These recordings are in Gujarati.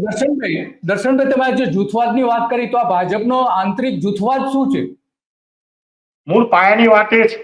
દર્શનભાઈ દર્શનભાઈ તમે જે જૂથવાદની વાત કરી તો આ ભાજપનો આંતરિક જૂથવાદ શું છે? મૂળ પાયાની વાત એ છે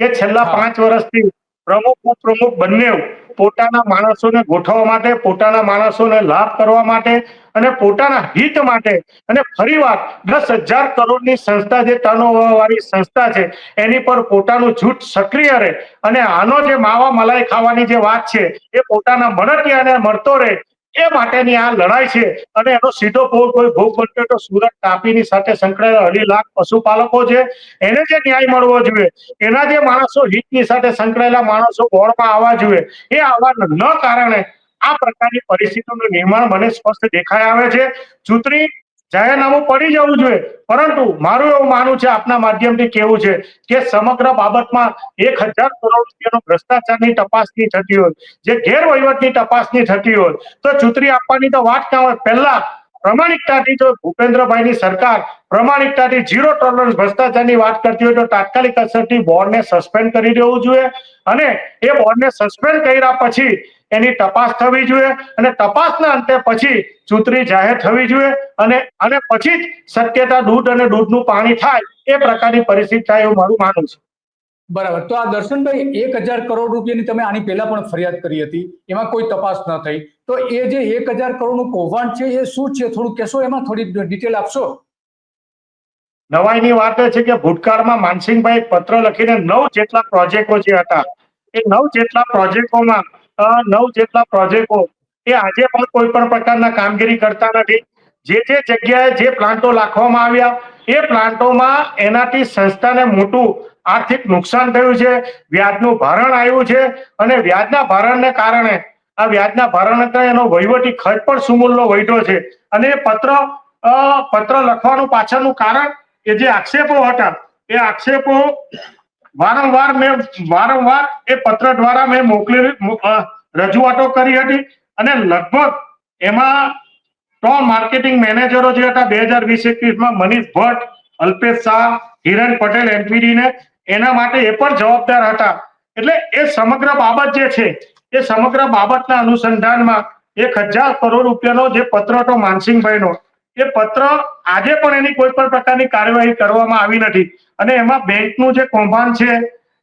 કે છેલ્લા પાંચ વર્ષથી પ્રમુખ ઉપપ્રમુખ બંને પોતાના માણસોને ગોઠવવા માટે પોતાના માણસોને લાભ કરવા માટે અને પોતાના હિત માટે અને ફરીવાર દસ હજાર કરોડની સંસ્થા જે વાળી સંસ્થા છે એની પર પોતાનું જૂથ સક્રિય રહે અને આનો જે માવા મલાઈ ખાવાની જે વાત છે એ પોતાના મળતિયાને મળતો રહે એ માટેની આ લડાઈ છે. અને એનો સીધો ભોગ કોઈ ભોગ બનતો તો સુરત તાપીની સાથે સંકળાયેલા અઢી લાખ પશુપાલકો છે. એને જે ન્યાય મળવો જોઈએ, એના જે માણસો હિતની સાથે સંકળાયેલા માણસો બોર્ડમાં આવવા જોઈએ, એ આવવા ન કારણે આ પ્રકારની પરિસ્થિતિનું નિર્માણ મને સ્પષ્ટ દેખાઈ આવે છે. ચૂંટણી જાહેરનામું પડી જવું જોઈએ. પરંતુ મારું એવું માનવું છે, આપના માધ્યમથી કેવું છે કે સમગ્ર બાબતમાં એક હજાર કરોડ રૂપિયાનો ભ્રષ્ટાચારની તપાસની થતી હોય, જે ગેરવહીવટની તપાસની થતી હોય, તો ચૂંટણી આપવાની તો વાત ના હોય? પહેલા પ્રમાણિકતાથી જો ભૂપેન્દ્રભાઈની સરકાર પ્રમાણિકતાથી ઝીરો ટોલરન્સ ભ્રષ્ટાચારની વાત કરતી હોય તો તાત્કાલિક અસરથી બોર્ડને સસ્પેન્ડ કરી દેવું જોઈએ અને એ બોર્ડને સસ્પેન્ડ કર્યા પછી એની તપાસ થવી જોઈએ અને તપાસના અંતે પછી ચૂંટણી જાહેર થવી જોઈએ અને અને પછી જ સત્યતા દૂધ અને દૂધનું પાણી થાય એ પ્રકારની પરિસ્થિતિ થાય એવું મારું માનવું છે. બરાબર. તો આ દર્શનભાઈ એક હજાર કરોડ રૂપિયાની તમે આની પહેલા પણ ફરિયાદ કરી હતી એમાં કોઈ તપાસ ન થઈ. તો એ જે એક હજાર કરોડનું કૌભાંડ છે એ શું છે? થોડું કહેશો? એમાં થોડી ડિટેલ આપશો? નવાઈની વાત એ છે કે ભૂતકાળમાં માનસિંહભાઈ પત્ર લખીને નવ જેટલા પ્રોજેક્ટો જે હતા એ નવ જેટલા પ્રોજેક્ટોમાં નવ જેટલા પ્રોજેક્ટો એ આજે પણ કોઈ પણ પ્રકારના કામગીરી કરતા નથી. જે જે જગ્યાએ જે પ્લાન્ટો રાખવામાં આવ્યા, એ પ્લાન્ટોમાં એનાથી સંસ્થાને મોટું આર્થિક નુકસાન થયું છે, વ્યાજનું ભારણ આવ્યું છે અને વ્યાજના ભારણને કારણે આ વ્યાજના ભારણને કારણે એનો વહીવટી ખર્ચ પણ સુમૂલનો વધ્યો છે. અને એ પત્ર પત્ર લખવાનું પાછળનું કારણ એ જે આક્ષેપો હતા, એ આક્ષેપો વારંવાર મેં વારંવાર એ પત્ર દ્વારા મેં મોકલી રજૂઆતો કરી હતી. અને લગભગ એમાં ત્રણ માર્કેટિંગ મેનેજરો જે હતા, બે હજાર વીસ એકવીસમાં મનીષ ભટ્ટ, અલ્પેશ શાહ હિરણ પટેલ એમપીડીને એના માટે એ પણ જવાબદાર હતા. એટલે એ સમગ્ર બાબત જે છે, એ સમગ્ર બાબતના અનુસંધાનમાં એક હજાર કરોડ રૂપિયાનો જે પત્ર હતો માનસિંહભાઈનો એ પત્ર આજે પણ એની કોઈ પણ પ્રકારની કાર્યવાહી કરવામાં આવી નથી. અને એમાં બેંકનું જે કૌભાંડ છે,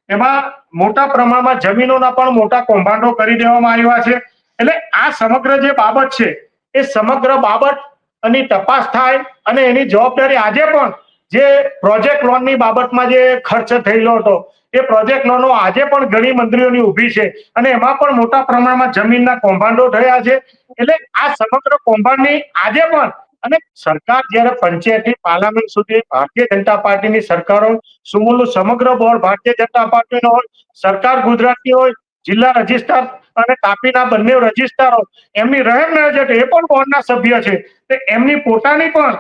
એમાં મોટા પ્રમાણમાં જમીનોના પણ મોટા કૌભાંડો કરી દેવામાં આવ્યા છે. એટલે આ સમગ્ર જે બાબત છે, એ સમગ્ર બાબત એની તપાસ થાય અને એની જવાબદારી આજે પણ જે પ્રોજેક્ટ લોનની બાબતમાં જે ખર્ચ થયેલો હતો, એ પ્રોજેક્ટ લોનો આજે પણ ઘણી મંત્રીઓની ઊભી છે અને એમાં પણ મોટા પ્રમાણમાં જમીનના કૌભાંડો થયા છે. એટલે આ સમગ્ર કૌભાંડની આજે પણ અને સરકાર જ્યારે પંચાયતથી પાર્લામેન્ટ સુધી ભારતીય જનતા પાર્ટીની સરકારો સુમૂલનું સમગ્ર બોર્ડ ભારતીય જનતા પાર્ટીનો હોય સરકાર ગુજરાતની હોય જિલ્લા રજિસ્ટ્રાર અને તાપીના બંને રજિસ્ટ્રારો એમની રહેમ નજર એ પણ બોર્ડના સભ્ય છે. તે એમની પોતાની પણ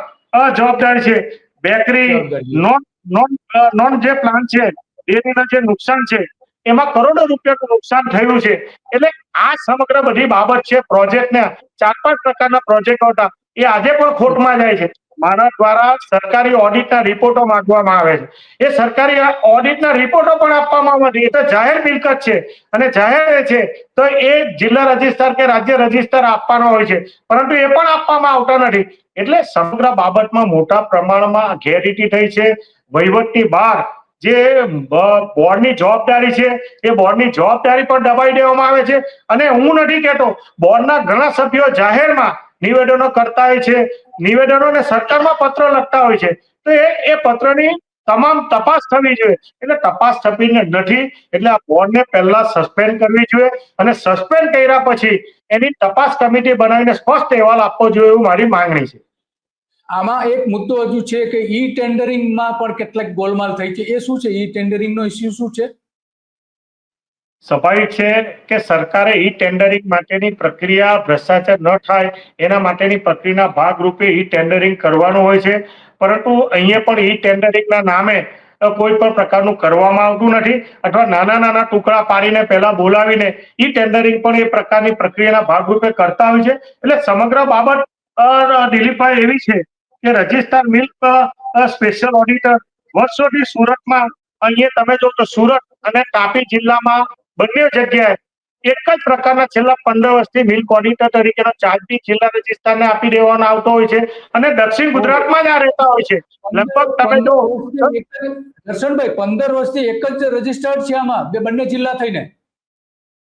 જવાબદારી છે. બેકરી નોન નોન નોન જે પ્લાન છે ડેરીના જે નુકસાન છે એમાં કરોડો રૂપિયાનું નુકસાન થયું છે. એટલે આ સમગ્ર બધી બાબત છે. પ્રોજેક્ટના ચાર પાંચ પ્રકારના પ્રોજેક્ટો હતા. એ આજે પણ ખોટમાં જાય છે. મારા દ્વારા સરકારી ઓડિટના રિપોર્ટો માંગવામાં આવે છે. એ સરકારી ઓડિટના રિપોર્ટો પણ આપવામાં નથી એ તો જાહેર મિલકત છે. અને જાહેર છે, તો એ જિલ્લા રજિસ્ટ્રાર કે રાજ્ય રજિસ્ટ્રાર આપવાનો હોય છે. પરંતુ એ પણ આપવામાં આવતા નથી. એટલે સમગ્ર બાબતમાં મોટા પ્રમાણમાં ગેરરીતિ થઈ છે. વહીવટની બહાર જે બોર્ડની જવાબદારી છે, એ બોર્ડની જવાબદારી પણ દબાઈ દેવામાં આવે છે. અને હું નથી કહેતો બોર્ડના ઘણા સભ્યો જાહેરમાં નિવેદનો કરતા હોય છે નિવેદનો ને સરકારમાં પત્ર લખતા હોય છે. તો એ એ પત્રની તમામ તપાસ થવી જોઈએ. એટલે તપાસ થતી નથી, એટલે આ બોર્ડને પહેલા સસ્પેન્ડ કરવી જોઈએ અને સસ્પેન્ડ કર્યા પછી એની તપાસ કમિટી બનાવીને સ્પષ્ટ અહેવાલ આપવો જોઈએ એવું મારી માંગણી છે. આમાં એક મુદ્દો હજુ છે કે ઈ ટેન્ડરિંગમાં પણ કેટલાક ગોલમાલ થઈ છે. એ શું છે? ઈ ટેન્ડરિંગનો ઇસ્યુ શું છે? સ્વાભાવિક છે કે સરકારે ઈ ટેન્ડરિંગ માટેની પ્રક્રિયા ભ્રષ્ટાચાર ન થાય, એના માટેની પ્રક્રિયાના ભાગરૂપે ઈ ટેન્ડરિંગ કરવાનું હોય છે. પરંતુ અહીંયા પણ ઈ ટેન્ડરિંગના નામે કોઈ પણ પ્રકારનું કરવામાં આવતું નથી અથવા નાના નાના ટુકડા પાડીને પહેલા બોલાવીને ઈ ટેન્ડરિંગ પણ એ પ્રકારની પ્રક્રિયાના ભાગરૂપે કરતા હોય છે. એટલે સમગ્ર બાબત દિલીપભાઈ એવી છે કે રજિસ્ટર મિલ્ક સ્પેશિયલ ઓડિટર વર્ષોથી સુરતમાં. અહીંયા તમે જો તો સુરત અને તાપી જિલ્લામાં બંને જગ્યાએ એક જ પ્રકારના છેલ્લા પંદર વર્ષથી મિલ્ક ઓડિટર તરીકેનો ચાર્જ બી જિલ્લા રજિસ્ટ્રારને આપી દેવાનો આવતો હોય છે અને દક્ષિણ ગુજરાતમાં જ આ રહેતા હોય છે. લગભગ તમે જ- દર્શનભાઈ પંદર વર્ષથી એક જ રજીસ્ટર્ડ છે આમાં, બે બંને જિલ્લા થઈને.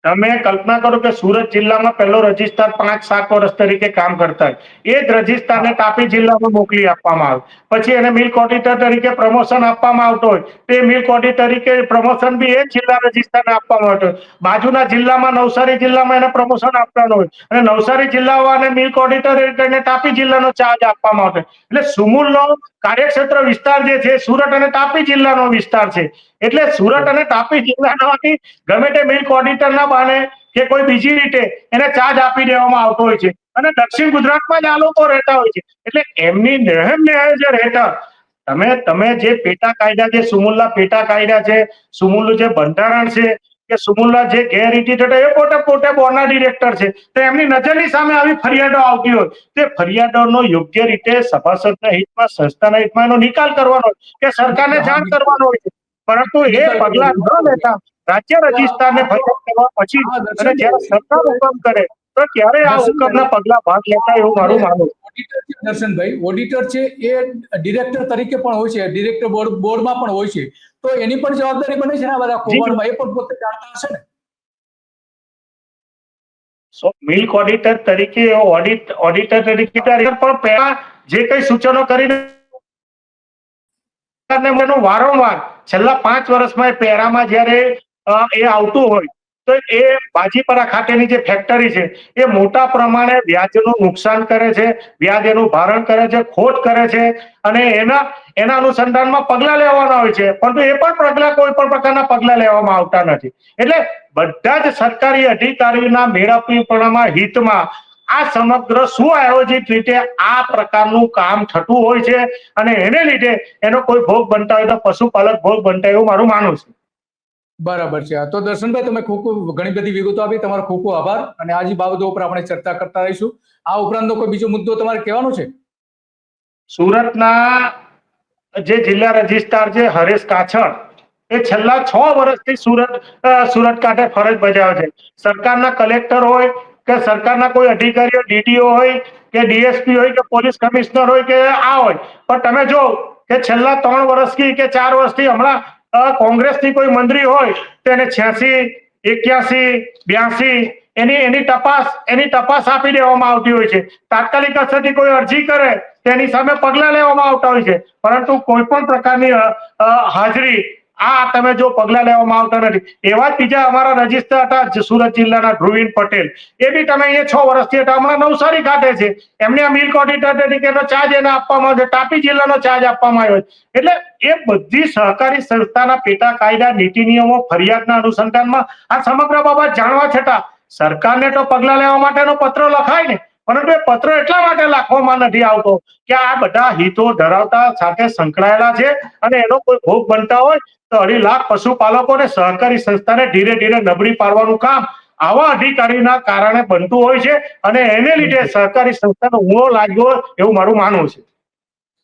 તમે કલ્પના કરો કે સુરત જિલ્લામાં પહેલો રજિસ્ટ્રાર પાંચ, સાત વર્ષ તરીકે કામ કરતા હોય. એ જ રજિસ્ટ્રારને તાપી જિલ્લામાં મોકલી આપવામાં આવે. પછી એને મિલ્ક ઓડિટર તરીકે પ્રમોશન આપવામાં આવતો હોય. તે મિલ્ક ઓડિટર તરીકે પ્રમોશન બી એ જિલ્લા રજિસ્ટ્રારને આપવામાં આવતો હોય. બાજુના જિલ્લામાં, નવસારી જિલ્લામાં એને પ્રમોશન આપવાનું હોય. અને નવસારી જિલ્લાવાળાને મિલ્ક ઓડિટર એને તાપી જિલ્લાનો ચાર્જ આપવામાં આવતો એટલે સુમૂલનો કાર્યક્ષેત્ર વિસ્તાર જે છે, સુરત અને તાપી જિલ્લાનો વિસ્તાર છે. એટલે સુરત અને તાપી જિલ્લામાંથી ગમે તે મિલ્ક ઓડિટરના બાને કે કોઈ બીજી રીતે એને ચાર્જ આપી દેવામાં આવતો હોય છે. અને દક્ષિણ ગુજરાતમાં જ આ લોકો રહેતા હોય છે. એટલે એમની નેહમ નહેર જે રહેતા, તમે તમે જે પેટા કાયદા, જે સુમુલના પેટા કાયદા છે સુમુલનું જે બંધારણ છે, કે સુમુલના જે ગેરરીતિ થતા, એ પોતે પોતે બોર્ડના ડિરેક્ટર છે. તો એમની નજરની સામે આવી ફરિયાદો આવતી હોય. તે ફરિયાદોનો યોગ્ય રીતે સભાસદના હિતમાં, સંસ્થાના હિતમાં એનો નિકાલ કરવાનો હોય, કે સરકારને જાણ કરવાનો હોય છે. પરંતુ એ પગલા ન લેતા રાજ્ય રજિસ્ટ્રારને ફરિયાદ કરવા પછી અને જ્યારે સરકાર હુકમ કરે તો ત્યારે આ હુકમના પગલા ભાગ લેતા એવું મારું માનવું. દર્શનભાઈ. ઓડિટર છે એ ડિરેક્ટર તરીકે પણ હોય છે ડિરેક્ટર બોર્ડ બોર્ડમાં પણ હોય છે. તો એની પણ જવાબદારી બને છે ને બધા કૌભાંડમાં? એ પણ પોતે જાણતા હશે ને? સો મિલ્ક ઓડિટર તરીકે ઓડિટ ઓડિટર તરીકે પણ પહેલા જે કઈ સૂચનો કરીને વારંવાર છેલ્લા પાંચ વર્ષમાં એ પેરામાં જ્યારે એ આવતું હોય, તો એ બાજીપરા ખાતેની જે ફેક્ટરી છે, એ મોટા પ્રમાણે વ્યાજનું નુકસાન કરે છે, વ્યાજ એનું ભારણ કરે છે, ખોટ કરે છે, અને એના એના અનુસંધાનમાં પગલા લેવાના હોય છે, પરંતુ એ પણ પગલા કોઈ પણ પ્રકારના પગલા લેવામાં આવતા નથી. એટલે બધા જ સરકારી અધિકારીઓના મેળાપીપણામાં હિતમાં આ સમગ્ર સુઆયોજિત રીતે આ પ્રકારનું કામ થતું હોય છે અને એને લીધે એનો કોઈ ભોગ બનતા હોય તો પશુપાલક ભોગ બનતા એવું મારું માનવું છે. બરાબર છે. તો દર્શનભાઈ તમે ખૂબ ખૂબ ઘણી બધી વિગતો આપી. તમારો ખૂબ ખૂબ આભાર અને આ બાબતો ઉપર આપણે ચર્ચા કરતા રહીશું. આ ઉપરાંતનો કોઈ બીજો મુદ્દો તમારે કહેવાનો છે? સુરતના જે જિલ્લા રજિસ્ટ્રાર છે હરેશ કાછડ એ છેલ્લા છ વર્ષથી સુરત સુરત કાંઠે ફરજ બજાવે છે. સરકારના કલેક્ટર હોય કે સરકારના કોઈ અધિકારીઓ, ડીડીઓ હોય કે ડીએસપી હોય કે પોલીસ કમિશનર હોય કે આ હોય. પણ તમે જો કે છેલ્લા ત્રણ વર્ષથી કે ચાર વર્ષથી હમણાં કોંગ્રેસની કોઈ મંત્રી હોય તો એને છ્યાસી, એક્યાસી, બ્યાસી, એની એની તપાસ એની તપાસ આપી દેવામાં આવતી હોય છે. તાત્કાલિક અસરથી કોઈ અરજી કરે તેની સામે પગલા લેવામાં આવતા હોય છે. પરંતુ કોઈ પણ પ્રકારની હાજરી આ તમે જો પગલા લેવામાં આવતા નથી. એવા જ બીજા અમારા રજિસ્ટર હતા સુરત જિલ્લાના ધ્રુવીન પટેલ. એ બી તમે અહીંયા છ વર્ષથી હતા. હમણાં નવસારી ખાતે છે. એમને આ મિલ્ક ઓડિટર તરીકેનો ચાર્જ એને આપવામાં આવ્યો તાપી જિલ્લાનો ચાર્જ આપવામાં આવ્યો એટલે એ બધી સહકારી સંસ્થાના પેટા કાયદા, નીતિ, નિયમો, ફરિયાદના અનુસંધાનમાં આ સમગ્ર બાબત જાણવા છતાં સરકારને તો પગલા લેવા માટેનો પત્ર લખાય ને. પરંતુ એ પત્ર એટલા માટે લખવામાં નથી આવતો કે આ બધા હિતો ધરાવતા સાથે સંકળાયેલા છે અને એનો કોઈ ભોગ બનતા હોય તો અઢી લાખ પશુપાલકો અને સહકારી સંસ્થાને ધીરે ધીરે નબળી પાડવાનું કામ આવા અધિકારીના કારણે બનતું હોય છે અને એને લીધે સહકારી સંસ્થાનો ઊંડો લાગ્યો એવું મારું માનવું છે.